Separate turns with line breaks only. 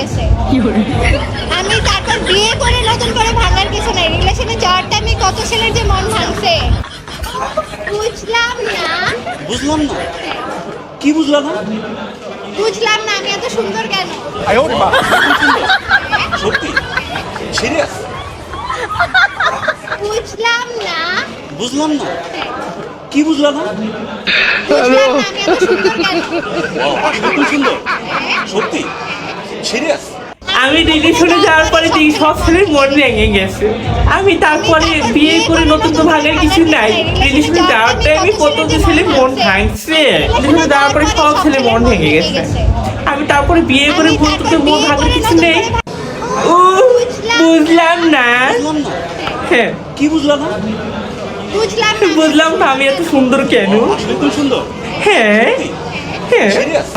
গেছে। আমি তারপর বিয়ে করে নতুন করে ভাঙার কিছু নাই। রিলেশনে যাওয়ার টাইমে কত ছেলের যে মন ভাঙছে? বুঝলাম না।
বুঝলাম না। কি বুঝলাম? না
বুঝলাম না আমি এত সুন্দর কেন?
সত্যি? সিরিয়াস
বুঝলাম না।
বুঝলাম না। কি বুঝলাম? না
বুঝলাম না আমি এত সুন্দর কেন?
ও, সুন্দর। সত্যি? সিরিয়াস
আমি রিলেশনে যাওয়ার পরে দেখি সব ছেলের মন ভেঙে গেছে। আমি তারপরে বিয়ে করে নতুন তো ভাঙার কিছু নাই। রিলেশনে যাওয়ার টাইমে কত যে ছেলে মন ভাঙছে রিলেশনে যাওয়ার পরে সব ছেলে মন ভেঙে গেছে। আমি তারপরে বিয়ে করে বলতে তো মন ভাঙার কিছু নেই। ও বুঝলাম না। হ্যাঁ।
কি বুঝলাম না?
বুঝলাম না।
বুঝলাম না আমি এত সুন্দর কেন?
সুন্দর।
হ্যাঁ। হ্যাঁ।
সিরিয়াস